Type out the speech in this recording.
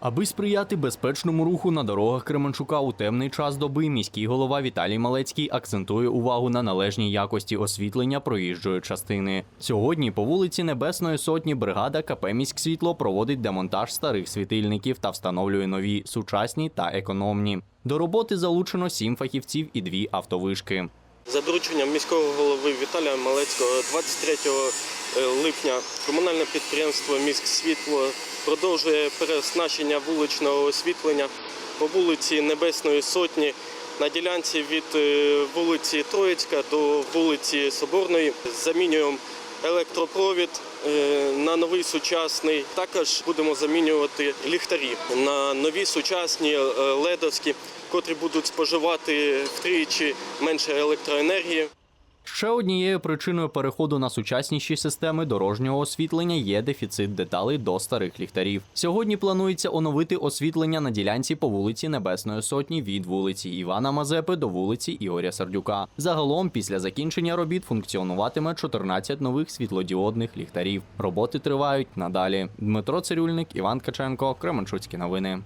Аби сприяти безпечному руху на дорогах Кременчука у темний час доби, міський голова Віталій Малецький акцентує увагу на належній якості освітлення проїжджої частини. Сьогодні по вулиці Небесної Сотні бригада КП «Міськсвітло» проводить демонтаж старих світильників та встановлює нові сучасні та економні. До роботи залучено сім фахівців і дві автовишки. За дорученням міського голови Віталія Малецького 23 липня комунальне підприємство «Міськсвітло» продовжує переоснащення вуличного освітлення по вулиці Небесної Сотні на ділянці від е, вулиці Троїцька до вулиці Соборної. Замінюємо електропровід е, на новий сучасний. Також будемо замінювати ліхтарі на нові сучасні е, ледовські, котрі будуть споживати втричі менше електроенергії. Ще однією причиною переходу на сучасніші системи дорожнього освітлення є дефіцит деталей до старих ліхтарів. Сьогодні планується оновити освітлення на ділянці по вулиці Небесної Сотні від вулиці Івана Мазепи до вулиці Ігоря Сердюка. Загалом, після закінчення робіт функціонуватиме 14 нових світлодіодних ліхтарів. Роботи тривають надалі. Дмитро Цирюльник, Іван Каченко, Кременчуцькі новини.